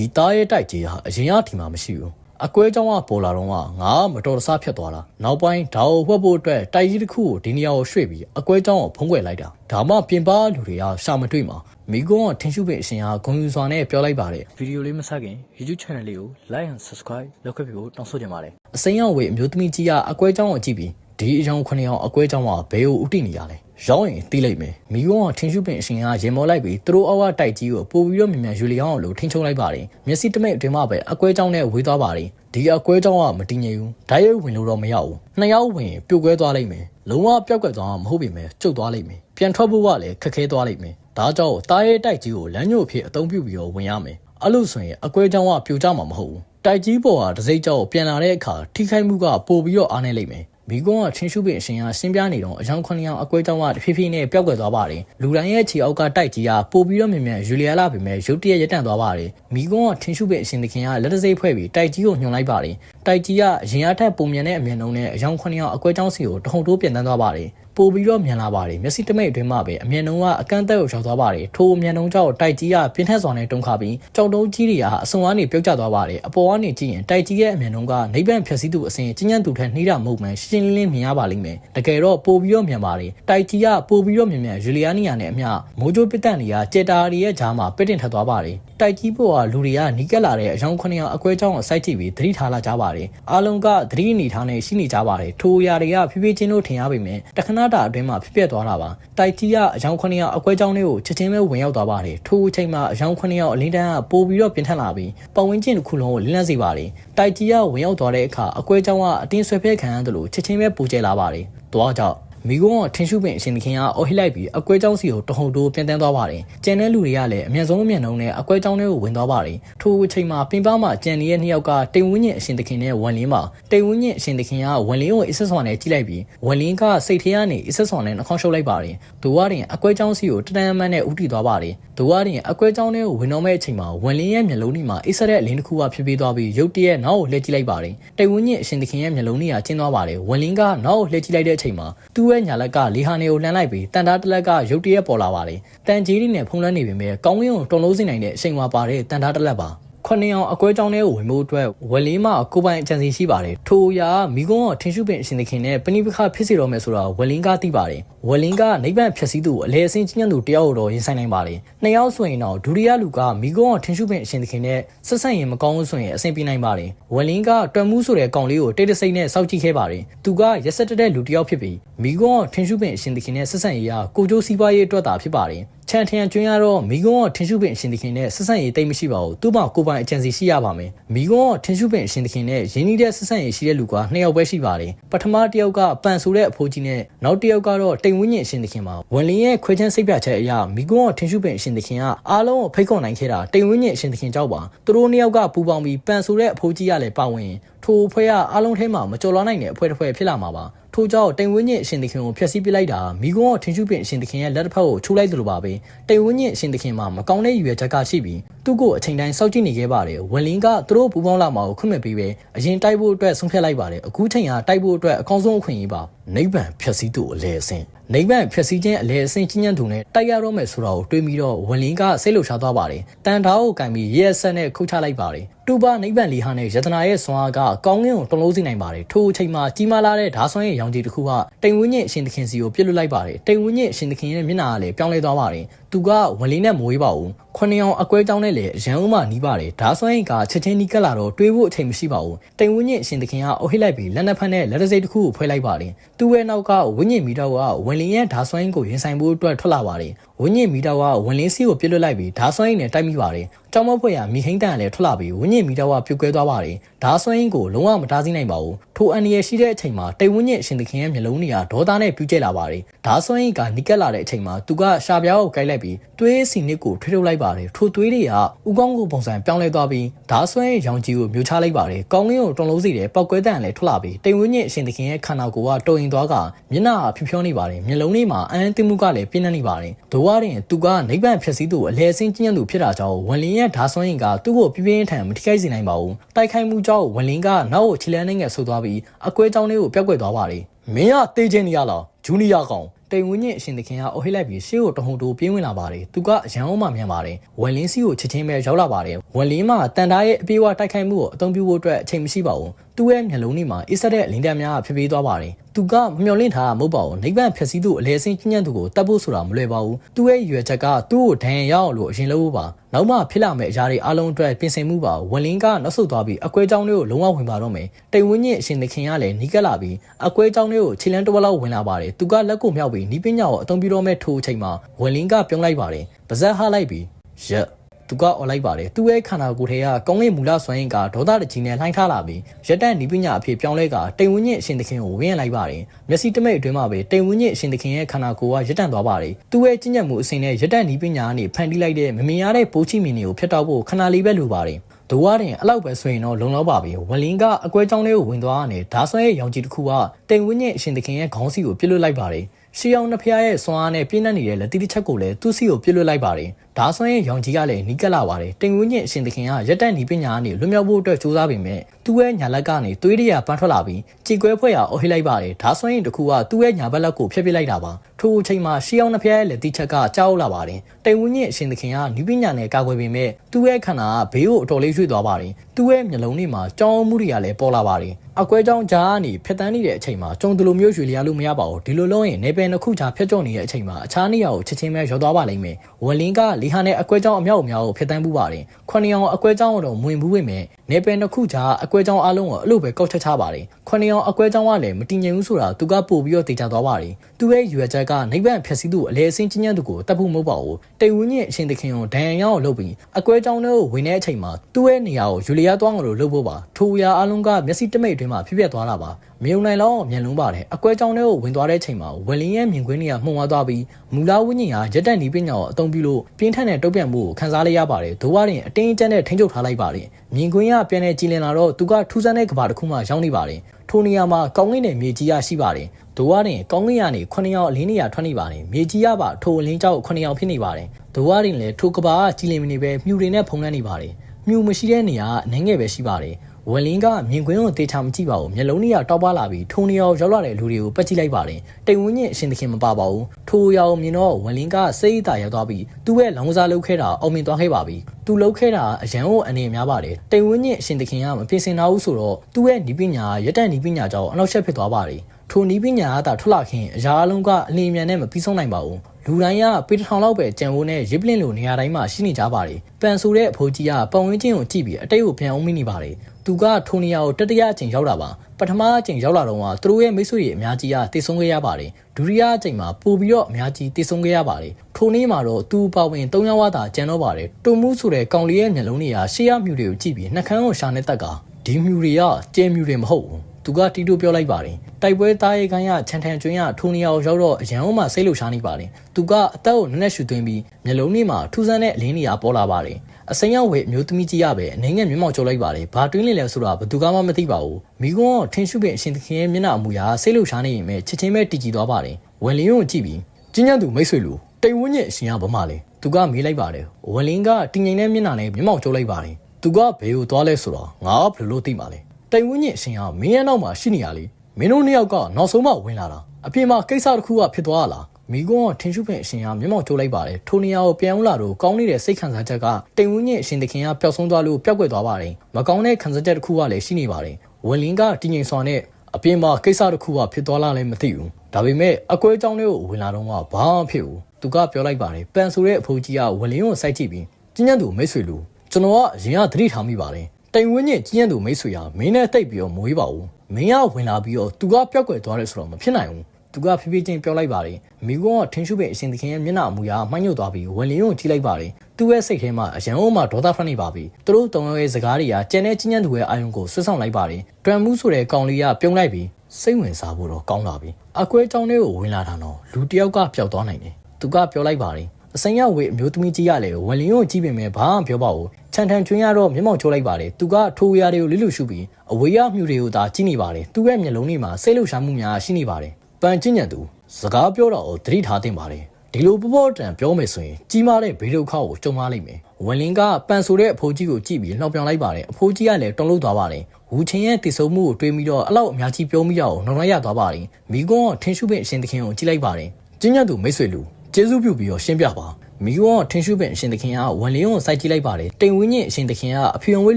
ဒီသားရဲ့တိုက်ကြီးဟာအရင်အထိမှမရှိဘူးအကွဲကြောင်းကပေါ်လာတော့ကငါမတော်တဆဖြစ်သွားတာနောက်ပိုင်းဒါကိုဝှက်ဖို့အတွက်တိုက်ကြီးတစ်ခုကိုဒီနေရာကိုရွှေ့ပြီးအကွဲကြောင်းကိုဖုံးကွယ်လိုက်တာဒါမှပြင်ပလူတွေကရှာမတွေ့မှာမိကွန်းကထင်ရှုပင်အရှင်ဟာဂုံယူစွာနဲ့ပြောလိုက်ပါတယ်ဗီဒီယိုလေးမဆက်ခင် YouTube channel လေးကို like and subscribe လုပ်ခဲ့ပြီးဖို့တောင်းဆိုချင်ပါတယ်အစိမ်းရောင်ဝေအမျိုးသမီးကြီးကအကွဲကြောင်းကိုကြည့်ပြီးဒီအကြောင်းခုနှစ်ယောက်အကွဲကြောင်းကဘယ်ကိုဥတည်နေရလဲ ရောင်းရင်တီးလိုက်မယ်မိကွန်းကထင်ရှုပင်အရှင်ကရင်မောလိုက်ပြီးသူတို့အောက်ကတိုက်ကြီးကိုပို့ပြီးတော့မြန်မြန်ယူလျောင်းအောင်လို့ထင်းချုံလိုက်ပါတယ်မျက်စိတမိတ်အတွင်းမှာပဲအကွဲကြောင်းနဲ့ဝေးသွားပါတယ်ဒီအကွဲကြောင်းကမတည်ငြိမ်ဘူးဓာတ်ရုပ်ဝင်လို့တော့မရဘူးနှစ်ယောက်ဝင်ပြုတ်ကွဲသွားလိမ့်မယ်လုံးဝပြောက်ကွက်သွားမှာမဟုတ်ပေမဲ့ကျုပ်သွားလိမ့်မယ်ပြန်ထွက်ဖို့ကလည်းခက်ခဲသွားလိမ့်မယ်ဒါကြောင့်တားရဲတိုက်ကြီးကိုလမ်းညို့ဖြစ်အသုံးပြုပြီးတော့ဝင်ရမယ်အဲ့လို့ဆိုရင်အကွဲကြောင်းကပြိုကျမှာမဟုတ်ဘူးတိုက်ကြီးပေါ်ကဒစိမ့်ကြောက်ပြန်လာတဲ့အခါထိခိုက်မှုကပိုပြီးတော့အားနေလိမ့်မယ် မိကွန်းကချင်းရှုပင်အရှင်ကရှင်းပြနေတော့အယောင်9ယောက်အကွဲကြောင်းကတဖြည်းဖြည်းနဲ့ပျောက်ကွယ်သွားပါတယ်လူတိုင်းရဲ့ခြေအောက်ကတိုက်ကြီးကပိုပြီးတော့မြင်မြန်ယူလီယာလာပေမဲ့ရုတ်တရက်ရပ်တန့်သွားပါတယ်မိကွန်းကချင်းရှုပင်အရှင်သခင်ကလက်တစိမ့်ဖွဲ့ပြီးတိုက်ကြီးကိုညှွန်လိုက်ပါတယ်တိုက်ကြီးကအရင်အထက်ပုံမြန်တဲ့အမြန်နှုံးနဲ့အယောင်9ယောက်အကွဲကြောင်းစီကိုတဟုန်တိုးပြန်တန်းသွားပါတယ်ပို့ပြီးတော့မြန်လာပါတယ်မျက်စိတမိတ်အတွင်းမှာပဲအမြန်နှုံးကအကန့်အသတ်ကိုရောက်သွားပါတယ်ထိုအမြန်နှုံးကြောင့်တိုက်ကြီးကပြင်းထန်စွာနဲ့တုံခါပြီးကြောက်တုံးကြီးတွေကအစုံကနေပြုတ်ကျသွားပါတယ်အပေါ်ကနေကြည့်ရင်တိုက်ကြီးရဲ့အမြန်နှုံးကနိဗ္ဗာန်ဖြည့်ဆည်းသူအစဉ်ကျဉ်းညံ့သူထက်နှီးတာမဟုတ်မှန်ရှင်းရှင်းလင်းလင်းမြင်ရပါလိမ့်မယ်တကယ်တော့ပို့ပြီးတော့မြန်ပါတယ်တိုက်ကြီးကပို့ပြီးတော့မြန်မြန်ယူလီယာနီယာနဲ့အမျှမိုးကြိုးပစ်တန်တွေကဂျက်တာရီရဲ့ဂျားမှာပစ်တင်ထပ်သွားပါတယ် တိုက်ကြီးပေါ်ကလူတွေကနီးကပ်လာတဲ့အယောင်9ယောက်အကွဲကြောင်းကိုစိုက်ကြည့်ပြီးသတိထားလာကြပါတယ်အားလုံးကသတိအနေထားနဲ့ရှိနေကြပါတယ်ထိုအရာတွေကဖြည်းဖြည်းချင်းလို့ထင်ရပေမဲ့တခဏတာအတွင်းမှာဖြစ်ပျက်သွားတာပါတိုက်ကြီးကအယောင်9ယောက်အကွဲကြောင်းလေးကိုချက်ချင်းပဲဝင်ရောက်သွားပါတယ်ထိုအချိန်မှာအယောင်9ယောက်အလင်းတန်းကပိုးပြီးတော့ပြင်ထက်လာပြီးပတ်ဝန်းကျင်တစ်ခုလုံးကိုလင်းလန့်စေပါတယ်တိုက်ကြီးကဝင်ရောက်သွားတဲ့အခါအကွဲကြောင်းကအတင်းဆွဲဖဲခံရတယ်လို့ချက်ချင်းပဲပူကျဲလာပါတယ်တွားကြောင့် မိကုန်းကထင်းရှုပင်အရှင်သခင်ကအော်ဟစ်လိုက်ပြီးအကွဲကြောင်းစီကိုတဟုန်တိုးပြန်တန်းသွားပါတယ်။ကျန်တဲ့လူတွေကလည်းအမျက်ဆုံးအမျက်နှုံးနဲ့အကွဲကြောင်းတွေကိုဝင်သွားပါတယ်။ထိုအချိန်မှာပင်ပန်းမှာကျန်နေတဲ့နှစ်ယောက်ကတိမ်ဝင်းညင်အရှင်သခင်နဲ့ဝန်လင်းမှာတိမ်ဝင်းညင်အရှင်သခင်ကဝန်လင်းကိုအစ်ဆက်ဆွန်နဲ့ကြည့်လိုက်ပြီးဝန်လင်းကစိတ်ထဲကနေအစ်ဆက်ဆွန်နဲ့နှာခေါင်းရှုပ်လိုက်ပါတယ်။ဒူဝါရင်အကွဲကြောင်းစီကိုတတန်မှန်နဲ့ဥတီသွားပါတယ်။ဒူဝါရင်အကွဲကြောင်းတွေကိုဝင်တော့မဲ့အချိန်မှာဝန်လင်းရဲ့မျက်လုံးတွေမှာအစ်ဆက်တဲ့အလင်းတစ်ခုကဖြစ်ပြီးသွားပြီးရုတ်တရက်နောက်ကိုလှည့်ကြည့်လိုက်ပါတယ်။တိမ်ဝင်းညင်အရှင်သခင်ရဲ့မျက်လုံးတွေကကျဉ်းသွားပါတယ်။ဝန်လင်းကနောက်ကိုလှည့်ကြည့်လိုက်တဲ့အချိန်မှာသူ့ရဲ့ညာလက်ကလေဟာနေကိုလှမ်းလိုက်ပြီးတန်တားတလက်ကရုတ်တရက်ပေါ်လာပါတယ်။တန်ကြီးတွေနဲ့ဖုံးလွှမ်းနေပေမဲ့ကောင်းကင်ကိုတုံလို့စိနိုင်တဲ့အချိန်မှာပါတဲ့တန်တားတလက်ပါ။ ခွနှစ်အောင်အကွဲကြောင်းထဲကိုဝင်ဖို့အတွက်ဝယ်လေးမကိုပိုင်အကြံစီရှိပါတယ်ထိုအရာမိကုန်းကထင်းရှုပင်အရှင်သခင်နဲ့ပဏိပခဖြစ်စီတော့မယ်ဆိုတာဝယ်လင်းကသိပါတယ်ဝယ်လင်းကနိဗ္ဗာန်ဖြစ်စည်းသူအလဲအစင်းချင်းညံ့သူတယောက်တော့ရင်ဆိုင်နိုင်ပါတယ်နှစ်ယောက်ဆိုရင်တော့ဒုတိယလူကမိကုန်းကထင်းရှုပင်အရှင်သခင်နဲ့ဆက်ဆက်ရင်မကောင်းဘူးဆိုရင်အဆင်ပြေနိုင်ပါတယ်ဝယ်လင်းကတွမ်မှုဆိုတဲ့ကောင်လေးကိုတိတ်တဆိတ်နဲ့စောက်ကြည့်ခဲ့ပါတယ်သူကရက်ဆက်တဲ့လူတယောက်ဖြစ်ပြီးမိကုန်းကထင်းရှုပင်အရှင်သခင်နဲ့ဆက်ဆက်ရေးကကိုကျိုးစီးပွားရေးအတွက်သာဖြစ်ပါတယ် ချန်ထန်ကျွင်းရတော့မိကုန်းကထင်းရှုပင်အရှင်သခင်နဲ့ဆက်ဆက်ရေးတိတ်မရှိပါဘူးသူ့မှာကိုပိုင်အကြံစီရှိရပါမယ်မိကုန်းကထင်းရှုပင်အရှင်သခင်နဲ့ရင်းနှီးတဲ့ဆက်ဆက်ရေးရှိတဲ့လူကနှစ်ယောက်ပဲရှိပါတယ်ပထမတစ်ယောက်ကပန်ဆိုတဲ့အဖိုးကြီးနဲ့နောက်တစ်ယောက်ကတော့တိမ်ဝင်းညင်အရှင်သခင်ပါဝန်လင်းရဲ့ခွဲချမ်းစိတ်ပြချက်အရမိကုန်းကထင်းရှုပင်အရှင်သခင်ကအားလုံးကိုဖိတ်ခေါ်နိုင်ခဲ့တာတိမ်ဝင်းညင်အရှင်သခင်ကြောက်ပါသူတို့နှစ်ယောက်ကပူပေါင်းပြီးပန်ဆိုတဲ့အဖိုးကြီးကလည်းပါဝင်ထိုအဖွဲ့ကအားလုံးထဲမှာမကြော်လွားနိုင်တဲ့အဖွဲ့တစ်ဖွဲ့ဖြစ်လာမှာပါ ထို့ကြောင့်တိမ်ဝင်းညင်အရှင်သခင်ကိုဖျက်ဆီးပစ်လိုက်တာမိကုန်းကထင်းရှုပင်အရှင်သခင်ရဲ့လက်တစ်ဖက်ကိုချိုးလိုက်သလိုပါပဲတိမ်ဝင်းညင်အရှင်သခင်မှာမကောင်းတဲ့ရွယ်ချက်ကရှိပြီးသူ့ကိုအချိန်တိုင်းစောင့်ကြည့်နေခဲ့ပါတယ်ဝန်လင်းကသူတို့ပူပေါင်းလာမှာကိုခွင့်မဲ့ပြီးပဲအရင်တိုက်ဖို့အတွက်ဆုံးဖြတ်လိုက်ပါတယ်အခုချိန်ကတိုက်ဖို့အတွက်အကောင်းဆုံးအခွင့်အရေးပါနိဗ္ဗာန်ဖျက်ဆီးသူအလဲအဆင့် နိဗ္ဗာန်ဖျက်ဆီးခြင်းအလဲအဆင့်ချင်းညံ့သူနဲ့တိုက်ရတော့မယ်ဆိုတာကိုတွေးပြီးတော့ဝန်လင်းကစိတ်လှုပ်ရှားသွားပါတယ်တန်ထားကိုကင်ပြီးရဲဆက်နဲ့ခုတ်ချလိုက်ပါတယ်တူပါနိဗ္ဗာန်လီဟာနဲ့ယတနာရဲ့စွမ်းအားကကောင်းကင်ကိုတုံလို့စီနိုင်ပါတယ်ထိုအချိန်မှာကြီးမားလာတဲ့ဓာဆွမ်းရဲ့ရောင်ကြီးတစ်ခုကတိမ်ဝင်းညင်အရှင်သခင်စီကိုပြစ်လွတ်လိုက်ပါတယ်တိမ်ဝင်းညင်အရှင်သခင်ရဲ့မျက်နှာကလည်းပြောင်းလဲသွားပါတယ်သူကဝန်လင်းနဲ့မဝေးပါဘူးခွနှစ်အောင်အကွဲကြောင်းနဲ့လည်းရန်ဦးမှနီးပါတယ်ဓာဆွမ်းရင်ကချက်ချင်းနီးကပ်လာတော့တွေးဖို့အချိန်မရှိပါဘူးတိမ်ဝင်းညင်အရှင်သခင်ကအုပ်ဟစ်လိုက်ပြီးလက်နက်ဖက်နဲ့လက်တစိတ်တစ်ခုကိုဖွဲလိုက်ပါတယ်သူ့ရဲ့နောက်ကဝင်းညင်မီတော့ကဝန်လင်းရဲ့ဓာဆွမ်းရင်ကိုရင်ဆိုင်ဖို့အတွက်ထွက်လာပါတယ် ဝင်းညင်မီတာကဝန်လင်းစီကိုပြစ်လွတ်လိုက်ပြီးဓာဆွမ်းရင်းနဲ့တိုက်မိပါတယ်။ကြောင်မဖွဲ့ရမိခိမ့်တန်လည်းထွက်လာပြီးဝင်းညင်မီတာကပြုတ်ကွဲသွားပါတယ်။ဓာဆွမ်းရင်းကိုလုံးဝမတားဆီးနိုင်ပါဘူး။ထိုအန်ဒီရရှိတဲ့အချိန်မှာတိတ်ဝင်းညင်အရှင်သခင်ရဲ့မျက်လုံးတွေကဒေါသနဲ့ပြူးကျဲလာပါတယ်။ဓာဆွမ်းရင်းကနိကက်လာတဲ့အချိန်မှာသူကရှာပြားကိုကိုက်လိုက်ပြီးသွေးစီနစ်ကိုထွေးထုတ်လိုက်ပါတယ်။ထိုသွေးတွေကဥကောင်းကိုပုံစံပြောင်းလဲသွားပြီးဓာဆွမ်းရင်းရောင်ကြီးကိုမြူချလိုက်ပါတယ်။ကောင်းကင်ကိုတုံလုံးစီတဲ့ပောက်ကွဲတန်လည်းထွက်လာပြီးတိတ်ဝင်းညင်အရှင်သခင်ရဲ့ခန္ဓာကိုယ်ကတုံရင်သွားကမျက်နှာဖြူဖြောနေပါတယ်။မျက်လုံးလေးမှာအန်းတင်မှုကလည်းပြင်းနေနေပါတယ်။ဒိုဝါရင်သူကနိဗ္ဗာန်ဖြစ်စည်းသူအလဲအစင်းကျဉ်းသူဖြစ်တာကြောင့်ဝန်လင်းရဲ့ဓာဆွမ်းရင်ကသူ့ကိုပြပြင်းထန်မထိခိုက်စေနိုင်ပါဘူးတိုက်ခိုက်မှုကြောင့်ဝန်လင်းကနောက်ကိုခြေလန်းနေငယ်ဆုတ်သွားပြီးအကွဲကြောင်းလေးကိုပျောက်ကွယ်သွားပါတယ်မင်းကတေးချင်းနေရလားဂျူနီယာကောင်တိမ်ဝင်းညင်အရှင်သခင်ကအော်ဟစ်လိုက်ပြီးရှေ့ကိုတဟုန်တိုးပြေးဝင်လာပါတယ်သူကအရန်အောင်မှမြန်ပါတယ်ဝယ်လင်းစီကိုချက်ချင်းပဲရောက်လာပါတယ်ဝယ်လင်းမှာတန်တားရဲ့အပြေးအဝတိုက်ခိုက်မှုကိုအသုံးပြုဖို့အတွက်အချိန်မရှိပါဘူး သူ့ရဲ့မျက်လုံးတွေမှာအစ်ဆက်တဲ့အလင်းတန်းများဖြစ်ပြေးသွားပါတယ်သူကမမျော်လင့်ထားတာမဟုတ်ပါဘူးနိဗ္ဗာန်ဖြည့်ဆည်းသူအလဲအစင်းကျဉ်းညံ့သူကိုတတ်ဖို့ဆိုတာမလွယ်ပါဘူးသူ့ရဲ့ရွယ်ချက်ကသူ့ကိုဒဏ်ရာရအောင်လို့အရင်လုပ်ဖို့ပါနောက်မှဖြစ်လာမယ့်အရာတွေအလုံးအတွက်ပြင်ဆင်မှုပါဝလင်းကနောက်ဆုတ်သွားပြီးအကွဲကြောင်းတွေကိုလုံးဝဝင်ပါတော့မယ်တိမ်ဝင်းညင်အရှင်သခင်ကလည်းနီးကပ်လာပြီးအကွဲကြောင်းတွေကိုခြေလန်းတစ်ဝက်လောက်ဝင်လာပါတယ်သူကလက်ကိုမြောက်ပြီးနီးပညာကိုအသုံးပြုတော့မဲ့ထိုးအချိန်မှာဝလင်းကပြုံးလိုက်ပါတယ်ပါဇက်ဟလိုက်ပြီးရက် သူကအော်လိုက်ပါတယ်သူ့ရဲ့ခန္ဓာကိုယ်ထဲကကောင်းကင်မူလစွမ်းရည်ကဒေါသတကြီးနဲ့လှိုင်းထားလာပြီးရက်တန့်နီးပညာအဖြစ်ပြောင်းလဲကတိမ်ဝင်းညင်အရှင်သခင်ကိုဝင်းရလိုက်ပါတယ်မျက်စိတမိတ်အတွင်းမှာပဲတိမ်ဝင်းညင်အရှင်သခင်ရဲ့ခန္ဓာကိုယ်ကရက်တန့်သွားပါတယ်သူ့ရဲ့ကျင့်ကြံမှုအစဉ်နဲ့ရက်တန့်နီးပညာကနေဖန်တီးလိုက်တဲ့မမြင်ရတဲ့ပိုးချိမင်းတွေကိုဖျက်တောက်ဖို့ခဏလေးပဲလိုပါတယ်ဒိုဝါတင်အလောက်ပဲဆိုရင်တော့လုံလောက်ပါပြီဝလင်းကအကွဲကြောင်းလေးကိုဝင်သွားကနေဓာဆွဲရဲ့ရောင်ကြီးတစ်ခုကတိမ်ဝင်းညင်အရှင်သခင်ရဲ့ခေါင်းစီကိုပြစ်လွတ်လိုက်ပါတယ် ရှီအောင်နှစ်ဖျားရဲ့စွမ်းအားနဲ့ပြင်းနှက်နေတဲ့လက်တိတစ်ချက်ကိုလည်းသူ့စီကိုပြစ်လွတ်လိုက်ပါတယ်ဓာဆွမ်းရဲ့ရောင်ကြီးကလည်းနီးကပ်လာပါတယ်တင်ဝင်းညင်အရှင်သခင်ကရက်တက်နီးပညာကနေလွတ်မြောက်ဖို့အတွက်ကြိုးစားပေမဲ့သူ့ရဲ့ညာလက်ကနေသွေးရည်ပန်းထွက်လာပြီးကြေကွဲဖွဲ့ရအော်ဟစ်လိုက်ပါတယ်ဓာဆွမ်းရင်တစ်ခုကသူ့ရဲ့ညာဘက်လက်ကိုဖျက်ပစ်လိုက်တာပါထိုအချိန်မှာရှီအောင်နှစ်ဖျားရဲ့လက်တိချက်ကကြောက်လာပါတယ်တင်ဝင်းညင်အရှင်သခင်ကနီးပညာနဲ့ကာကွယ်ပေမဲ့သူ့ရဲ့ခန္ဓာကဘေးကိုအတော်လေးရွှေ့သွားပါတယ်သူ့ရဲ့မျက်လုံးတွေမှာကြောင်းမှုတွေကလည်းပေါ်လာပါတယ် အကွဲကြောင်းဂျာကနေဖျက်တန်းနေတဲ့အချိန်မှာကျုံတလူမျိုးရွှေလျားလို့မရပါဘူးဒီလိုလုံးရင်နေပယ်နှစ်ခုကြားဖျက်ကျော်နေတဲ့အချိန်မှာအခြားနေရာကိုချက်ချင်းပဲရောက်သွားပါလိမ့်မယ်ဝလင်းကလီဟာနဲ့အကွဲကြောင်းအမြောက်အများကိုဖျက်တန်းပူပါတယ်ခွန်နီအောင်အကွဲကြောင်းတော့မဝင်ဘူးပဲမယ်နေပယ်နှစ်ခုကြားအကွဲကြောင်းအလုံးကိုအဲ့လိုပဲကောက်ချက်ချပါတယ် ခွန်နီအောင်အကွဲကြောင်းကလည်းမတည်ငြိမ်ဘူးဆိုတာသူကပို့ပြီးတော့တေချာသွားပါတယ်သူရဲ့ရွယ်ချက်ကနိဗ္ဗာန်ဖြည့်ဆည်းသူအလဲအစင်းချင်းညံ့သူကိုတတ်ဖို့မဟုတ်ပါဘူးတိတ်ဝင်းညင်အရှင်သခင်ကိုဒဏ်ရာရအောင်လုပ်ပြီးအကွဲကြောင်းတွေကိုဝင်တဲ့အချိန်မှာသူ့ရဲ့နေရာကိုယူလီယာသွားအောင်လို့လုပ်ဖို့ပါထိုအရာအလုံးကမျက်စိတမိတ်အတွင်းမှာဖြစ်ပျက်သွားတာပါမယုံနိုင်လောက်မျက်လုံးပါတယ်အကွဲကြောင်းတွေကိုဝင်သွားတဲ့အချိန်မှာဝယ်လင်းရဲ့မြင်ကွင်းတွေကမှုံဝါသွားပြီးမူလာဝိညာဉ်ဟာရက်တက်နီးပညာကိုအသုံးပြုလို့ပြင်းထန်တဲ့တုံ့ပြန်မှုကိုခန်းစားလိုက်ရပါတယ်ဒိုးဝါရင်အတင်းအကျပ်နဲ့ထိန်းချုပ်ထားလိုက်ပါတယ်မြင်ကွင်းကပြန်နေကြည်လင်လာတော့သူကထူးဆန်းတဲ့ကဘာတစ်ခုမှရောက်နေပါတယ် ထိုနေရာမှာကောင်းကင်နဲ့မြေကြီးရရှိပါတယ်ဒိုးဝါရင်ကောင်းကင်ကနေ9ယောက်အလင်းနေရထွက်နေပါတယ်မြေကြီးရပါထိုအလင်းကြောက်9ယောက်ဖြစ်နေပါတယ်ဒိုးဝါရင်လည်းထိုကဘာကကြည်လင်မနေပဲမြူတွေနဲ့ဖုံးလွှမ်းနေပါတယ်မြူမရှိတဲ့နေရာကနိုင်ငယ်ပဲရှိပါတယ် ဝယ်လင်းကမြင်ကွင်းကိုတေချာမကြည့်ပါဘူးမျက်လုံးတွေကတောက်ပါလာပြီးထိုနေရာရောက်လာတဲ့လူတွေကိုပတ်ကြည့်လိုက်ပါတယ်တိမ်ဝင်းညင်အရှင်သခင်မပါပါဘူးထိုအရာကိုမြင်တော့ဝယ်လင်းကစိတ်အသာရောက်သွားပြီးသူ့ရဲ့လောင်ကစားလုပ်ခဲ့တာအောင်မြင်သွားခဲ့ပါပြီသူလုပ်ခဲ့တာအရန်ကိုအနေများပါတယ်တိမ်ဝင်းညင်အရှင်သခင်ကမပြင်ဆင်တော့ဘူးဆိုတော့သူ့ရဲ့နီးပညာရက်တန့်နီးပညာကြောင့်အနောက်ချက်ဖြစ်သွားပါတယ်ထိုနီးပညာကသာထွက်လာခင်အရာအလုံးကအလင်းမြန်နဲ့မပြီးဆုံးနိုင်ပါဘူးလူတိုင်းကပေတထောင်လောက်ပဲကြံဝိုးနဲ့ရစ်ပလင်လိုနေရာတိုင်းမှာရှိနေကြပါတယ်ပန်ဆိုတဲ့အဖိုးကြီးကပတ်ဝန်းကျင်ကိုကြည့်ပြီးအတိတ်ကိုပြန်အောင်မိနေပါတယ် သူကထိုနေရာကိုတတိယအကြိမ်ရောက်လာပါပထမအကြိမ်ရောက်လာတော့ကသူတို့ရဲ့မိတ်ဆွေတွေအများကြီးကတည်ဆုံခဲ့ရပါတယ်ဒုတိယအကြိမ်မှာပို့ပြီးတော့အများကြီးတည်ဆုံခဲ့ရပါတယ်ထိုနေ့မှာတော့သူပါဝင်၃ယောက်ဝသာကျန်တော့ပါတယ်တူမှုဆိုတဲ့ကောင်လေးရဲ့မျက်လုံးတွေကရှေးရမြူတွေကိုကြည့်ပြီးနှကန်းကိုရှာနေတက်ကဒီမြူတွေကကျဲမြူတွေမဟုတ်ဘူးသူကတီးတိုးပြောလိုက်ပါတယ်တိုက်ပွဲသားရဲခိုင်းရချန်ထန်ကျွင်းရထိုနေရာကိုရောက်တော့အရန်အောင်မှစိတ်လှုပ်ရှားနေပါတယ်သူကအသက်ကိုနက်နက်ရှူသွင်းပြီးမျက်လုံးလေးမှာထူးဆန်းတဲ့အလင်းနေရာပေါ်လာပါတယ် အစိမ်းရောက်ဝဲအမျိုးသမီးကြီးရပဲအနေငယ်မျက်မှောက်ကျလိုက်ပါတယ်ဘာတွင်းနေလဲဆိုတာဘယ်သူကမှမသိပါဘူးမိကွန်းကထင်ရှုပင်အရှင်သခင်ရဲ့မျက်နှာအမူအရာစိတ်လှုပ်ရှားနေရင်ပဲချစ်ချင်းပဲတည်ကြည်သွားပါတယ်ဝယ်လင်းကိုကြည့်ပြီးကျင်းညံသူမိတ်ဆွေလူတိမ်ဝင်းရဲ့အရှင်ကဘာမှလဲသူကမေးလိုက်ပါတယ်ဝယ်လင်းကတင်ငိမ်တဲ့မျက်နှာနဲ့မျက်မှောက်ကျလိုက်ပါတယ်သူကဘယ်ကိုသွားလဲဆိုတော့ငါဘယ်လိုသိမှာလဲတိုင်ဝင်းညင်အရှင်ကမင်းရဲ့နောက်မှာရှိနေရလေမင်းတို့နှစ်ယောက်ကနောက်ဆုံးမှဝင်လာတာအပြင်မှာကိစ္စတစ်ခုကဖြစ်သွားလား မိကွန်းကထင်ရှုပင်အရှင်ကမျက်မှောက်ကျိုးလိုက်ပါတယ်ထိုနေရာကိုပြန်ဦးလာတော့ကောင်းနေတဲ့စိတ်ခံစားချက်ကတိမ်ဝင်းညင်အရှင်သခင်ကပျောက်ဆုံးသွားလို့ပျောက်ကွယ်သွားပါတယ်မကောင်းတဲ့ခံစားချက်တစ်ခုကလည်းရှိနေပါတယ်ဝင်းလင်းကတည်ငြိမ်စွာနဲ့အပြင်မှာကိစ္စတစ်ခုကဖြစ်သွားလားလည်းမသိဘူးဒါပေမဲ့အကွဲကြောင်းလေးကိုဝင်လာတော့ကဘာမှဖြစ်ဘူးသူကပြောလိုက်ပါတယ်ပန်ဆိုတဲ့အဖိုးကြီးကဝင်းလင်းကိုစိုက်ကြည့်ပြီးကျင်းညံသူမိတ်ဆွေလူကျွန်တော်ကအရင်ကသတိထားမိပါတယ်တိမ်ဝင်းညင်ကျင်းသူမိတ်ဆွေဟာမင်းနဲ့တိတ်ပြီးတော့မွေးပါဘူးမင်းကဝင်လာပြီးတော့သူကပျောက်ကွယ်သွားတယ်ဆိုတော့မဖြစ်နိုင်ဘူး သူကဖြည်းဖြည်းချင်းပြောလိုက်ပါတယ်မိကွန်းကထင်းရှုပင်အရှင်သခင်ရဲ့မျက်နှာအမူအရာမှိုင်းညွတ်သွားပြီးဝင်လင်းကိုကြည့်လိုက်ပါတယ်သူ့ရဲ့စိတ်ထဲမှာအရန်အောင်မှဒေါသထွက်နေပါပြီသူတို့တုံရဲ့စကားတွေကကျန်တဲ့ချင်းညံသူရဲ့အာယုံကိုဆွတ်ဆောင်လိုက်ပါတယ်တွမ်မှုဆိုတဲ့ကောင်လေးကပြုံးလိုက်ပြီးစိတ်ဝင်စားဖို့တော့ကောင်းလာပြီအကွဲကြောင်းလေးကိုဝင်လာတာတော့လူတယောက်ကပျောက်သွားနိုင်တယ်သူကပြောလိုက်ပါတယ်အစိမ်းရဝေအမျိုးသမီးကြီးရလေဝင်လင်းကိုကြည့်ပေမဲ့ဘာမှပြောပါဘူးချန်ထန်ကျွင်းရတော့မျက်မှောက်ချိုးလိုက်ပါတယ်သူကထိုးရတွေကိုလိလူရှုပြီးအဝေးရမြူတွေကိုသာကြည့်နေပါတယ်သူ့ရဲ့မျက်လုံးတွေမှာစိတ်လှုပ်ရှားမှုများရှိနေပါတယ် ပန်ကျဉ်ညံသူစကားပြောတာကိုသတိထားသင့်ပါတယ်ဒီလိုပေါ်ပေါ်တန်ပြောမယ်ဆိုရင်ကြီးမားတဲ့ဘေးဒုက္ခကိုကြုံရလိမ့်မယ်ဝင်လင်းကပန်ဆိုတဲ့အဖိုးကြီးကိုကြည့်ပြီးနှောက်ပြောင်လိုက်ပါတယ်အဖိုးကြီးကလည်းတုံ့လို့သွားပါတယ်ဝူချင်းရဲ့တည်ဆုံမှုကိုတွေးပြီးတော့အလောက်အများကြီးပြောမိရအောင်နှောင်ရရသွားပါတယ်မိကွန်းကထင်းရှုပင်အရှင်သခင်ကိုကြည့်လိုက်ပါတယ်ကျင်းညတ်သူမိတ်ဆွေလူကျေးဇူးပြုပြီးတော့ရှင်းပြပါမိကွန်းထင်းရှုပင်အရှင်သခင်ကဝန်လင်းကိုစိုက်ကြည့်လိုက်ပါတယ်တိမ်ဝင်းကြီးအရှင်သခင်ကအဖေဝဲ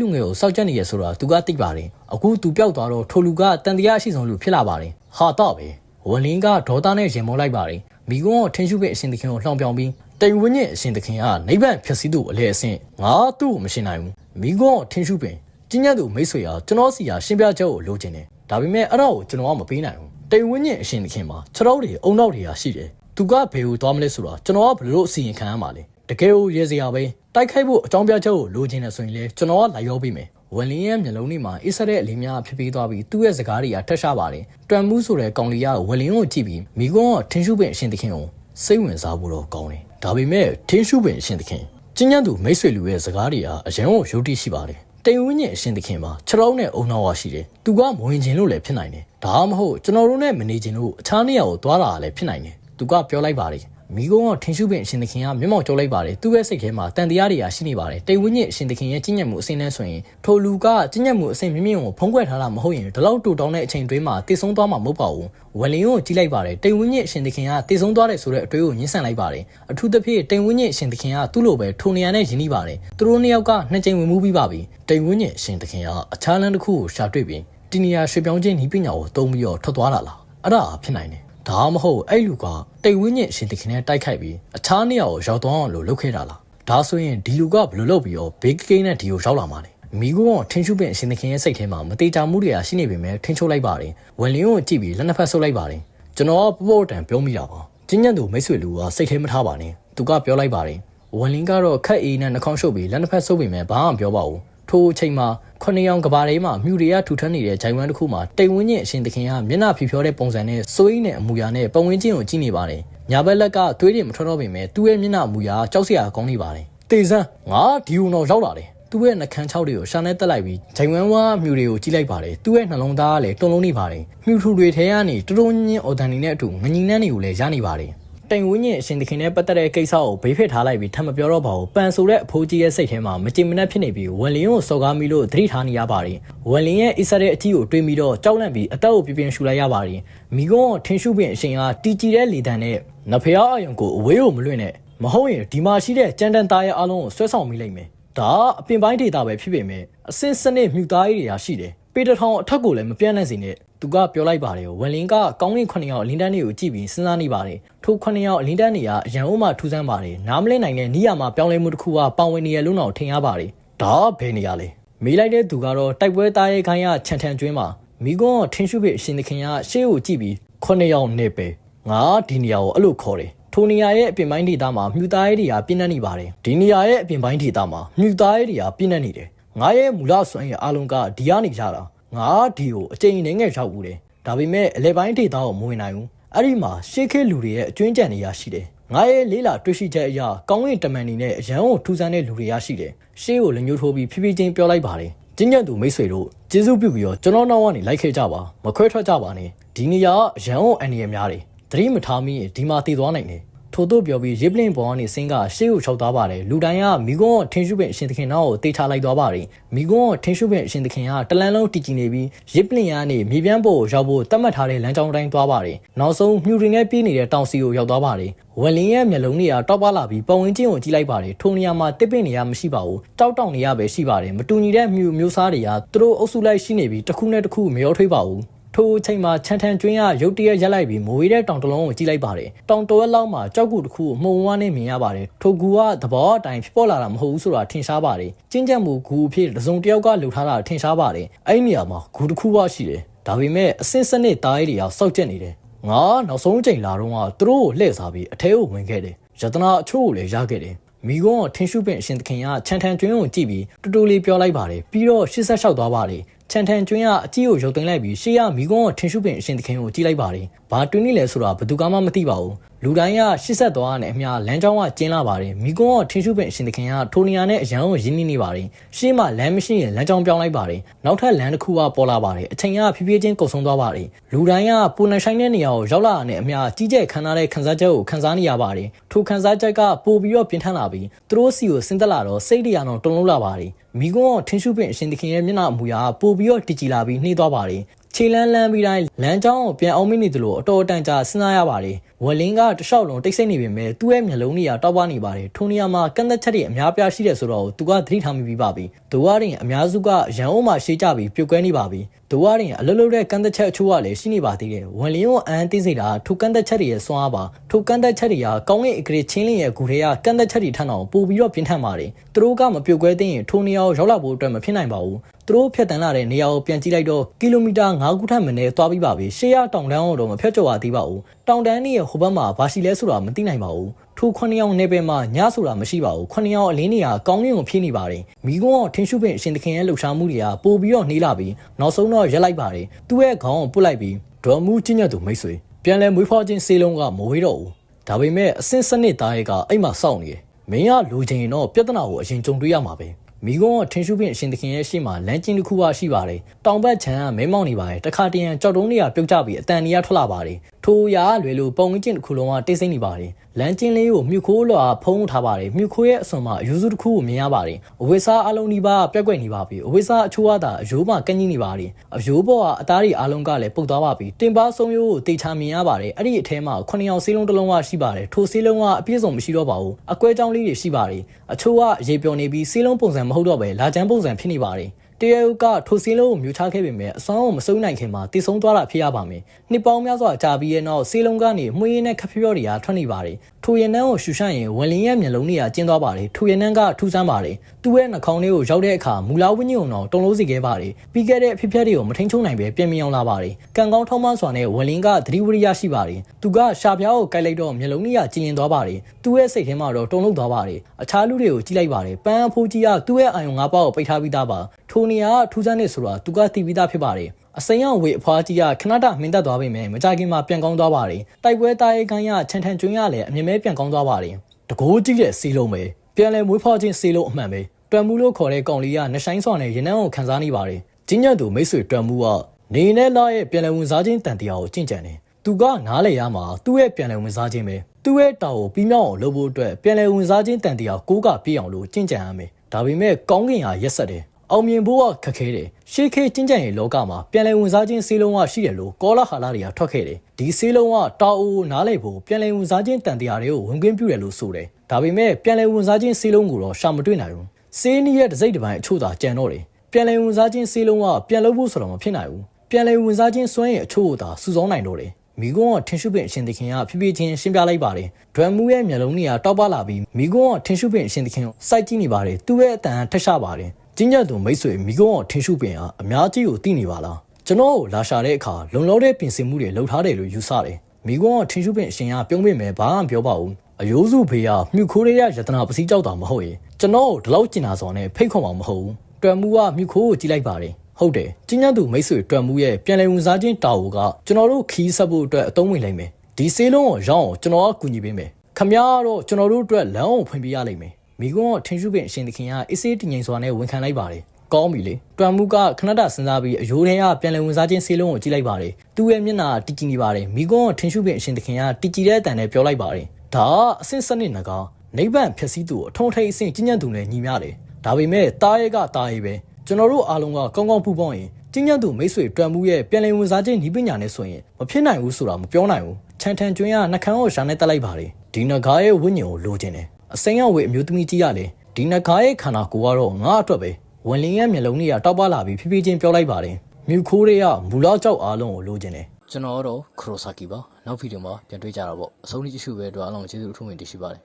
လူငယ်ကိုစောက်ကြက်နေရဆိုတာသူကသိပါတယ်အခုသူပျောက်သွားတော့ထိုလူကတန်တရားရှိဆုံးလူဖြစ်လာပါတယ်ဟာတော့ပဲ ဝန်လင်းကဒေါသနဲ့ရင်မောလိုက်ပါတယ်မိကွန်းထင်းရှုပင်အရှင်သခင်ကိုလှောင်ပြောင်ပြီးတိမ်ဝင်းကြီးအရှင်သခင်ကနိဗ္ဗာန်ဖြစ်စည်းသူအလဲအဆင့်ငါသူ့ကိုမရှင်းနိုင်ဘူးမိကွန်းထင်းရှုပင်ကျင်းညတ်သူမိတ်ဆွေဟာကျွန်တော်စီဟာရှင်းပြချက်ကိုလိုချင်တယ်ဒါပေမဲ့အဲ့ဒါကိုကျွန်တော်ကမပေးနိုင်ဘူးတိမ်ဝင်းကြီးအရှင်သခင်မှာခြေထောက်တွေအုံနောက်တွေဟာရှိတယ်သူကဘယ်ကိုသွားမလဲဆိုတော့ကျွန်တော်ကဘယ်လိုအစီရင်ခံရမှာလဲတကယ်ကိုရေစရာပဲတိုက်ခိုက်ဖို့အကြောင်းပြချက်ကိုလိုချင်တယ်ဆိုရင်လေကျွန်တော်ကလိုက်ရောပေးမယ် ဝန်လင်းရဲ့မျက်လုံးတွေမှာအစ်ဆက်တဲ့အလေးများဖြစ်ပြီးသွားပြီးသူ့ရဲ့စကားတွေကထက်ရှားပါတယ်တွမ်မှုဆိုတဲ့ကောင်လေးကဝန်လင်းကိုကြည့်ပြီးမိကွန်းကထင်းရှုပင်အရှင်သခင်ကိုစိတ်ဝင်စားဖို့တော့ကောင်းတယ်ဒါပေမဲ့ထင်းရှုပင်အရှင်သခင်ကျင်းညံသူမိတ်ဆွေလူရဲ့စကားတွေဟာအရင်ကယုတ်တိရှိပါတယ်တိမ်ဝင်းညင်အရှင်သခင်မှာခြေထောက်နဲ့အုံနောက်ဝါရှိတယ်။သူကမဝင်ခြင်းလို့လည်းဖြစ်နိုင်တယ်။ဒါမှမဟုတ်ကျွန်တော်တို့နဲ့မနေခြင်းလို့အခြားနေရာကိုသွားတာလည်းဖြစ်နိုင်တယ်။သူကပြောလိုက်ပါတယ်။မိကုန်းကထင်ရှုပင်အရှင်သခင်ကမျက်မှောက်ကျလိုက်ပါတယ်။သူ့ရဲ့စိတ်ထဲမှာတန်တရားတွေကရှိနေပါတယ်။တိမ်ဝင်းညင်အရှင်သခင်ရဲ့ကျင့်ညက်မှုအစင်းနဲ့ဆိုရင်ထိုလူကကျင့်ညက်မှုအစင်းမြင့်မြင့်ကိုဖုံးကွယ်ထားတာမဟုတ်ရင်ဒီလောက်တူတောင်းတဲ့အချိန်တွင်းမှာတည်ဆုံးသွားမှာမဟုတ်ပါဘူး။ဝလင်ကိုကြည့်လိုက်ပါတယ်။တိမ်ဝင်းညင်အရှင်သခင်ကတည်ဆုံးသွားတယ်ဆိုတဲ့အတွေ့ကိုညှင်းဆန်လိုက်ပါတယ်။အထူးသဖြင့်တိမ်ဝင်းညင်အရှင်သခင်ကသူ့လိုပဲထိုနေရာနဲ့ယဉ်နေပါတယ်။သူတို့နှစ်ယောက်ကနှစ်ကြိမ်ဝင်မှုပြီးပါပြီ။တိမ်ဝင်းညင်အရှင်သခင်ကအခြားလမ်းတစ်ခုကိုရှာတွေ့ပြီးတီနီယာရွှေပြောင်းခြင်းဤပညာကိုသုံးပြီးတော့ထွက်သွားတာလား။အဲ့ဒါဖြစ်နိုင်တယ်။ ဒါမှမဟုတ်အဲ့လူကတိမ်ဝင်းညင်အရှင်သခင်နဲ့တိုက်ခိုက်ပြီးအခြားနေရာကိုရောက်သွားအောင်လို့လုပ်ခဲ့တာလား။ဒါဆိုရင်ဒီလူကဘယ်လိုလုပ်ပြီးတော့ဘေးကိန်းနဲ့ဒီကိုရောက်လာမှာလဲ။မိကူကထင်းရှုပင်အရှင်သခင်ရဲ့စိတ်ထဲမှာမတေချာမှုတွေကရှိနေပေမဲ့ထင်းချုပ်လိုက်ပါတယ်။ဝယ်လင်းကိုကြည့်ပြီးလက်နှစ်ဖက်ဆုပ်လိုက်ပါတယ်။ကျွန်တော်ကပို့ပို့တန်ပြောမိတာပါ။ကျင်းညံသူမိတ်ဆွေလူကစိတ်ထဲမထားပါနဲ့။သူကပြောလိုက်ပါတယ်။ဝယ်လင်းကတော့ခက်အေးနဲ့နှာခေါင်းရှုပ်ပြီးလက်နှစ်ဖက်ဆုပ်ပေမဲ့ဘာမှမပြောပါဘူး။ ထိုအချိန်မှာခုနှစ်ယောက်ကဘာထဲမှာမြူတွေကထူထမ်းနေတဲ့ဂျိုင်ဝမ်တစ်ခုမှာတိမ်ဝင်းချင်းအရှင်သခင်ကမျက်နှာဖြီဖြောတဲ့ပုံစံနဲ့စိုးရိမ်တဲ့အမူအရာနဲ့ပတ်ဝန်းကျင်ကိုကြည့်နေပါတယ်။ညာဘက်လက်ကသွေးတွေမထွက်တော့ပေမဲ့သူ့ရဲ့မျက်နှာအမူအရာကြောက်စရာကောင်းနေပါတယ်။တေဆန်းငါဒီုံတော့ရောက်လာတယ်။သူ့ရဲ့နှကန်းချောက်တွေကိုရှာနဲ့တက်လိုက်ပြီးဂျိုင်ဝမ်ဝါမြူတွေကိုကြည့်လိုက်ပါတယ်။သူ့ရဲ့နှလုံးသားကလည်းတုံလုံးနေပါတယ်။မြူထူတွေထဲကနေတရုံညင်းအော်တန်နေနဲ့အတူငငင်းနှန်းတွေကိုလည်းရနေပါတယ်။ တိမ်ဝင်းကြီးအရှင်သခင်နဲ့ပတ်သက်တဲ့ကိစ္စကိုဘေးဖစ်ထားလိုက်ပြီးထပ်မပြောတော့ပါဘူးပန်ဆိုတဲ့အဖိုးကြီးရဲ့စိတ်ထဲမှာမကြင်မနှက်ဖြစ်နေပြီးဝယ်လင်းကိုစော်ကားမိလို့သတိထားနေရပါတယ်ဝယ်လင်းရဲ့အစ်ဆက်တဲ့အထီးကိုတွေးပြီးတော့ကြောက်လန့်ပြီးအသက်ကိုပြပြရှူလိုက်ရပါတယ်မိကုန်းကထင်းရှုပင်အရှင်ကတီကြည်တဲ့လေတံနဲ့နဖျားအယုံကိုအဝေးကိုမလွင့်နဲ့မဟုတ်ရင်ဒီမှာရှိတဲ့ကြမ်းတမ်းသားရဲ့အလုံးကိုဆွဲဆောင်မိလိုက်မယ်ဒါအပင်ပိုင်းဒေတာပဲဖြစ်ပေမဲ့အစင်စနစ်မြူသားကြီးတွေဟာရှိတယ်ပေတထောင်အထက်ကိုလည်းမပြန့်နိုင်စေနဲ့ သူကပြောလိုက်ပါတယ်ဝယ်လင်းကကောင်းကင်9ယောက်အလင်းတန်းတွေကိုကြည့်ပြီးစဉ်းစားနေပါတယ်ထို9ယောက်အလင်းတန်းတွေကအရန်အိုးမှထူးဆန်းပါတယ်နားမလည်နိုင်တဲ့နီးယာမှာပြောင်းလဲမှုတစ်ခုကပောင်ဝင်နေရလို့တော့ထင်ရပါတယ်ဒါဘယ်နေရလဲမေးလိုက်တဲ့သူကတော့တိုက်ပွဲသားရဲ့ခိုင်းရခြံထန်ကျွင်းမှာမိကွန်းကထင်းရှုပ်ဖြစ်အရှင်သခင်ကရှေ့ကိုကြည့်ပြီး9ယောက်နေပဲငါဒီနေရာကိုအဲ့လိုခေါ်တယ်ထိုနေရာရဲ့အပြင်ပိုင်းဒေသမှာမြူသားရဲတွေကပြင်းနှက်နေပါတယ်ဒီနေရာရဲ့အပြင်ပိုင်းဒေသမှာမြူသားရဲတွေကပြင်းနှက်နေတယ်ငါရဲ့မူလဆွမ်းရဲ့အားလုံးကဒီကနေကြတာ ငါဒီကိုအချိန်နဲ့ငယ်ရောက်ဘူးတယ်ဒါပေမဲ့အလဲပိုင်းဒေသကိုမဝင်နိုင်ဘူးအဲ့ဒီမှာရှေးခေလူတွေရဲ့အကျွင်းကြံတွေရရှိတယ်ငါရဲ့လေးလာတွေ့ရှိချက်အရကောင်းကင်တမန်နေနဲ့အရန်ကိုထူဆန်းတဲ့လူတွေရရှိတယ်ရှေးကိုလက်ညှိုးထိုးပြီးဖြည်းဖြည်းချင်းပြောလိုက်ပါတယ်ကျင်းညံ့သူမိတ်ဆွေတို့ကျေးဇူးပြုပြီးတော့ကျွန်တော်နောက်ကနေလိုက်ခဲ့ကြပါမခွဲထွက်ကြပါနဲ့ဒီနေရာအရန်ကိုအန်ဒီရများတယ်သတိမထားမိရင်ဒီမှာတည်သွားနိုင်တယ် ထို့သို့ပြောပြီးရစ်ပလင်ပေါ်ကနေဆင်းကရှေ့ကိုခြောက်သွားပါတယ်လူတိုင်းကမိကွန်းထင်းရှုပင်အရှင်သခင်နောက်ကိုတေးချလိုက်သွားပါတယ်မိကွန်းထင်းရှုပင်အရှင်သခင်ကတလန်းလုံးတည်ကြည်နေပြီးရစ်ပလင်ကနေမြေပြန့်ပေါ်ကိုရောက်ဖို့တတ်မှတ်ထားတဲ့လမ်းကြောင်းတိုင်းသွားပါတယ်နောက်ဆုံးမြူရင်းနဲ့ပြေးနေတဲ့တောင်စီကိုရောက်သွားပါတယ်ဝက်လင်းရဲ့မျက်လုံးတွေကတောက်ပလာပြီးပုံဝင်းချင်းကိုကြည့်လိုက်ပါတယ်ထိုနေရာမှာတစ်ပင်နေရမရှိပါဘူးတောက်တောက်နေရပဲရှိပါတယ်မတူညီတဲ့မြူမျိုးစားတွေကသူတို့အုပ်စုလိုက်ရှိနေပြီးတစ်ခုနဲ့တစ်ခုမရောထွေးပါဘူး ထိုအချိန်မှာချန်ထန်ကျွင်းကရုတ်တရက်ရက်လိုက်ပြီးမိုးဝေးတဲ့တောင်တလုံးကိုကြည့်လိုက်ပါတယ်။တောင်တော်ရက်လောက်မှာကြောက်ကူတစ်ခုကိုမှုံဝါးနဲ့မြင်ရပါတယ်။ထိုကူကသဘောအတိုင်းဖြစ်ပေါ်လာတာမဟုတ်ဘူးဆိုတာထင်ရှားပါတယ်။ကျင်းချက်မှုကူအဖြစ်တစုံတစ်ယောက်ကလှုပ်ထားတာထင်ရှားပါတယ်။အဲ့ဒီနေရာမှာဂူတစ်ခုပါရှိတယ်။ဒါပေမဲ့အစင်းစနစ်သားရေးတွေကစောက်ကျက်နေတယ်။ငါနောက်ဆုံးချိန်လာတော့ကသူတို့ကိုလှည့်စားပြီးအထဲကိုဝင်ခဲ့တယ်။ယတနာအချို့ကိုလည်းရခဲ့တယ်။မိကုန်းကထင်းရှုပင်အရှင်သခင်ကချန်ထန်ကျွင်းကိုကြည့်ပြီးတူတူလေးပြောလိုက်ပါတယ်ပြီးတော့86သွားပါတယ် ချန်ထန်ကျွင်းကအကြီးကိုရုပ်သိမ်းလိုက်ပြီးရှေ့ကမိကုန်းကထင်းရှုပင်အရှင်သခင်ကိုကြည့်လိုက်ပါတယ်ဘာတွင်းနေလဲဆိုတာဘယ်သူမှမသိပါဘူးလူတိုင်းက80သွားနဲ့အမျှလမ်းကြောင်းကကျင်းလာပါတယ်မိကွန်းကထင်းရှုပင်အရှင်သခင်ကထိုနေရာနဲ့အရန်ကိုရင်းနှီးနေပါတယ်ရှေ့မှာလမ်းမရှိရင်လမ်းကြောင်းပြောင်းလိုက်ပါတယ်နောက်ထပ်လမ်းတစ်ခုကပေါ်လာပါတယ်အချိန်ကဖြည်းဖြည်းချင်းကုတ်ဆုံးသွားပါတယ်လူတိုင်းကပူနဆိုင်တဲ့နေရာကိုရောက်လာတဲ့အမျှကြီးကျယ်ခမ်းနားတဲ့ခန်းစားချက်ကိုခန်းစားနေရပါတယ်ထိုခန်းစားချက်ကပိုပြီးတော့ပြင်းထန်လာပြီးသူတို့စီကိုဆင်းသက်လာတော့စိတ်တရားတော့တုန်လှုပ်လာပါတယ် မိကွန်းကထင်းရှုပင်အရှင်သခင်ရဲ့မျက်နှာအမူအရာပိုပြီးတော့တည်ကြည်လာပြီးနှေးသွားပါတယ် ခြေလန်းလန်းပြီးတိုင်းလမ်းကြောင်းကိုပြန်အောင်မိနေသလိုအတော်အတန်ကြာစဉ်းစားရပါတယ်ဝလင်းကတလျှောက်လုံးတိတ်ဆိတ်နေပေမဲ့သူ့ရဲ့မျက်လုံးတွေကတောက်ပနေပါတယ်ထိုနေရာမှာကန့်သက်ချက်တွေအများပြားရှိတယ်ဆိုတော့သူကသတိထားမိပြီးပါပြီဒိုဝါရင်အများစုကရန်အုံးမှာရှေးကြပြီးပြုတ်ကွဲနေပါပြီဒိုဝါရင်အလွတ်လွတ်တဲ့ကန့်သက်ချက်အချို့ကလည်းရှိနေပါသေးတယ်ဝလင်းကိုအန်သိစေတာထိုကန့်သက်ချက်တွေရဲ့စွမ်းအားပါထိုကန့်သက်ချက်တွေကကောင်းကင်အကရေချင်းလင်းရဲ့ဂူထဲကကန့်သက်ချက်တွေထပ်အောင်ပို့ပြီးတော့ပြင်းထန်ပါတယ်သူတို့ကမပြုတ်ကွဲသေးရင်ထိုနေရာကိုရောက်လာဖို့အတွက်မဖြစ်နိုင်ပါဘူး သူတို့ဖြတ်တန်းလာတဲ့နေရာကိုပြန်ကြည့်လိုက်တော့ကီလိုမီတာ9ခုထက်မနည်းသွားပြီးပါပြီရှေ့ရတောင်တန်းအောင်တော့မဖြတ်ကျော်ရသေးပါဘူးတောင်တန်းရဲ့ဟိုဘက်မှာဘာရှိလဲဆိုတာမသိနိုင်ပါဘူးထိုခုနှစ်ယောက်နေပယ်မှာညဆိုတာမရှိပါဘူးခုနှစ်ယောက်အလင်းနေရကောင်းကင်ကိုဖြည့်နေပါတယ်မိကုန်းကထင်းရှုပင်အရှင်သခင်ရဲ့လှူရှာမှုတွေကပို့ပြီးတော့နှေးလာပြီးနောက်ဆုံးတော့ရက်လိုက်ပါတယ်သူ့ရဲ့ခေါင်းကိုပုတ်လိုက်ပြီးဒေါ်မူချင်းညတ်သူမိတ်ဆွေပြန်လဲမွေးဖွားခြင်းစေးလုံးကမဝေးတော့ဘူးဒါပေမဲ့အစင်းစနစ်သားရဲ့ကအိမ်မှာစောင့်နေတယ်မင်းကလူချင်းရင်တော့ပြဿနာကိုအရင်ကြုံတွေ့ရမှာပဲ မိကုန်းကထင်းရှုပင်အရှင်သခင်ရဲ့ရှေ့မှာလမ်းကျင်းတစ်ခုပါရှိပါတယ်တောင်ဘက်ခြမ်းကမဲမောင်နေပါတယ်တခါတရံကြောက်တုံးတွေကပြုတ်ကျပြီးအတန်တွေကထွက်လာပါတယ် ထိုရာလွယ်လို့ပုံငင်းကျင်တစ်ခုလုံးကတိတ်ဆိတ်နေပါတယ်လမ်းကျင်းလေးကိုမြှုပ်ခိုးလွှာဖုံးထားပါတယ်မြှုပ်ခိုးရဲ့အစွန်မှာအယူစုတစ်ခုကိုမြင်ရပါတယ်အဝိစားအလုံးဒီပါပြက်ကွက်နေပါပြီအဝိစားအချိုးအသာအယိုးမှကန်းကြီးနေပါတယ်အယိုးပေါ်ကအသားတွေအလုံးကလည်းပုတ်သွားပါပြီတင်ပါဆုံးရိုးကိုတေချာမြင်ရပါတယ်အဲ့ဒီအထဲမှာ9ယောက်ဆေးလုံးတစ်လုံးကရှိပါတယ်ထိုဆေးလုံးကအပြည့်စုံမရှိတော့ပါဘူးအကွဲကြောင်းလေးတွေရှိပါတယ်အချိုးကရေပျော်နေပြီးဆေးလုံးပုံစံမဟုတ်တော့ပဲလာချမ်းပုံစံဖြစ်နေပါတယ် တရယုတ်ကထိုစင်းလုံးကိုမြူချခဲ့ပေမဲ့အစွမ်းကိုမစုံနိုင်ခင်မှာတည်ဆုံးသွားတာဖြစ်ရပါမယ်။နှစ်ပေါင်းများစွာကြာပြီးရဲ့နောက်ဆေးလုံးကနေမှုရင်းနဲ့ခဖျော့တွေကထွက်နေပါတယ်။ ထိုရနန်းကိုရှူရှန့်ရင်ဝင်လင်းရဲ့မျက်လုံးတွေကကျင်းသွားပါတယ်။ထိုရနန်းကထူးဆန်းပါတယ်။သူ့ရဲ့နှာခေါင်းလေးကိုရောက်တဲ့အခါမူလာဝင်းညုံတော်တုံလို့စီခဲ့ပါတယ်။ပြီးခဲ့တဲ့အဖြစ်အပျက်တွေကိုမထိန်ချုံနိုင်ပဲပြင်မြောင်လာပါတယ်။ကံကောင်းထောင်းမစွာနဲ့ဝင်လင်းကသတိဝရိယရှိပါတယ်။သူကရှာပြားကိုကိုက်လိုက်တော့မျက်လုံးတွေကကျဉ်ရင်သွားပါတယ်။သူ့ရဲ့စိတ်ထဲမှာတော့တုံလို့သွားပါတယ်။အခြားလူတွေကိုကြည့်လိုက်ပါတယ်။ပန်းအဖိုးကြီးကသူ့ရဲ့အာယုံ၅ပါးကိုပိတ်ထားပြီးသားပါ။ထိုနေရာကထူးဆန်းနေဆိုတာသူကသိပြီးသားဖြစ်ပါတယ် အစိမ်းအောင်ဝေအဖွားကြီးကခဏတမင်းသက်သွားပေမဲ့မကြခင်မှာပြန်ကောင်းသွားပါတယ်တိုက်ပွဲတားရဲခိုင်းရချန်ထန်ကျွင်းရလည်းအမြင်မဲပြန်ကောင်းသွားပါတယ်တကိုးကြည့်တဲ့စီလုံးပဲပြန်လဲမွေးဖွားခြင်းစီလုံးအမှန်ပဲတွမ်မှုလို့ခေါ်တဲ့ကောင်လေးကနှဆိုင်စွာနဲ့ရင်နှန်းကိုခံစားနေပါတယ်ကျင်းညတ်သူမိတ်ဆွေတွမ်မှုကနေနဲ့လာရဲ့ပြန်လဲဝင်စားခြင်းတန်တရားကိုကြင့်ကြံတယ်သူကနားလေရမှာသူ့ရဲ့ပြန်လဲဝင်စားခြင်းပဲသူ့ရဲ့တာကိုပြီးမြောက်အောင်လုပ်ဖို့အတွက်ပြန်လဲဝင်စားခြင်းတန်တရားကိုးကပြည့်အောင်လို့ကြင့်ကြံရမယ်ဒါပေမဲ့ကောင်းကင်ဟာရက်ဆက်တယ် အောင်မြင်ဖို့ကခက်ခဲတယ်ရှေးခေကျင်းကြံရဲ့လောကမှာပြန်လည်ဝင်စားခြင်းစေးလုံးကရှိတယ်လို့ကောလာဟာလာတွေကထွက်ခဲ့တယ်ဒီစေးလုံးကတာအိုနားလေဖို့ပြန်လည်ဝင်စားခြင်းတန်တရားတွေကိုဝင်ခွင့်ပြုတယ်လို့ဆိုတယ်ဒါပေမဲ့ပြန်လည်ဝင်စားခြင်းစေးလုံးကိုတော့ရှာမတွေ့နိုင်ဘူးစေးနီးရဲ့တစိမ့်တစ်ပိုင်းအချို့သာကြံတော့တယ်ပြန်လည်ဝင်စားခြင်းစေးလုံးကပြန်လို့ဖို့ဆိုတော့မဖြစ်နိုင်ဘူးပြန်လည်ဝင်စားခြင်းစွမ်းရဲ့အချို့ကိုသာစုဆောင်းနိုင်တော့တယ်မိကွန်းကထင်ရှုပင်အရှင်သခင်ကဖြည်းဖြည်းချင်းရှင်းပြလိုက်ပါတယ်။ဒရမ်မူရဲ့မျက်လုံးတွေကတောက်ပလာပြီးမိကွန်းကထင်ရှုပင်အရှင်သခင်ကိုစိုက်ကြည့်နေပါတယ်။သူ့ရဲ့အတန်ထက်ရှာပါတယ်။ ကျင်းညတ်သူမိတ်ဆွေမိကွန်းကထင်ရှုပင်ဟာအများကြီးကိုသိနေပါလား။ကျွန်တော်ကိုလာရှာတဲ့အခါလုံလောက်တဲ့ပြင်ဆင်မှုတွေလုပ်ထားတယ်လို့ယူဆတယ်။မိကွန်းကထင်ရှုပင်အရှင်ကပြုံးပေးမယ်ဘာမှပြောပါဘူး။အယိုးစုဖေးကမြှုခိုးရရယတနာပစီကြောက်တာမဟုတ်ရင်ကျွန်တော်ကိုဒီလောက်ကျင်နာစော်နဲ့ဖိတ်ခေါ်မှာမဟုတ်ဘူး။တွမ်မူကမြှုခိုးကိုကြည့်လိုက်ပါတယ်။ဟုတ်တယ်ကျင်းညတ်သူမိတ်ဆွေတွမ်မှုရဲ့ပြန်လည်ဝင်စားခြင်းတာဝကကျွန်တော်တို့ခီးဆက်ဖို့အတွက်အသုံးဝင်လိမ့်မယ်ဒီဆေးလုံးကိုရောင်းအောင်ကျွန်တော်ကကူညီပေးမယ်ခမရတော့ကျွန်တော်တို့အတွက်လမ်းအောင်ဖွင့်ပေးရလိမ့်မယ် မိကွန်းကထင်ရှုပင်အရှင်သခင်ကအေးစေးတည်ငြိမ်စွာနဲ့ဝန်ခံလိုက်ပါတယ်ကောင်းပြီလေတွမ်မှုကခဏတစဉ်းစားပြီးအယိုးထဲကပြန်လည်ဝင်စားခြင်းဆေးလုံးကိုကြည့်လိုက်ပါတယ်သူ့ရဲ့မျက်နှာတည်ကြည်နေပါတယ်မိကွန်းကထင်ရှုပင်အရှင်သခင်ကတည်ကြည်တဲ့အတန်နဲ့ပြောလိုက်ပါတယ်ဒါအဆင့်စနစ်နကောင်နိဗ္ဗာန်ဖြစ်စည်းသူကိုအထုံးထိန်အဆင့်ကျဉ်းညံ့သူနဲ့ညီမျှတယ်ဒါပေမဲ့တားရဲကတားရဲပဲကျွန်တော်တို့အားလုံးကကောင်းကောင်းပူပေါင်းရင်ကျင်းညံ့သူမိတ်ဆွေတွမ်မှုရဲ့ပြန်လည်ဝင်စားခြင်းဤပညာနဲ့ဆိုရင်မဖြစ်နိုင်ဘူးဆိုတာမပြောနိုင်ဘူးချန်ထန်ကျွင်းကနှကန်းကိုရှာနဲ့တက်လိုက်ပါတယ်ဒီနဂါရဲ့ဝိညာဉ်ကိုလိုချင်တယ် အစိမ်းရဝေအမျိုးသမီးကြီးကလည်းဒီနဂါရဲ့ခန္ဓာကိုယ်ကတော့ငါအတွက်ပဲဝင်လင်းရဲ့မျက်လုံးတွေကတောက်ပလာပြီးဖြည်းဖြည်းချင်းပြောလိုက်ပါတယ်မြူခိုးတွေကမူလောက်ကြောက်အားလုံးကိုလိုချင်တယ်ကျွန်တော်တော့ခရိုဆာကီပါနောက်ဗီဒီယိုမှာပြန်တွေ့ကြတာပေါ့အဆုံးထိကြည့်ရှုပဲအတွက်အားလုံးကျေးဇူးအထူးတင်ရှိပါတယ်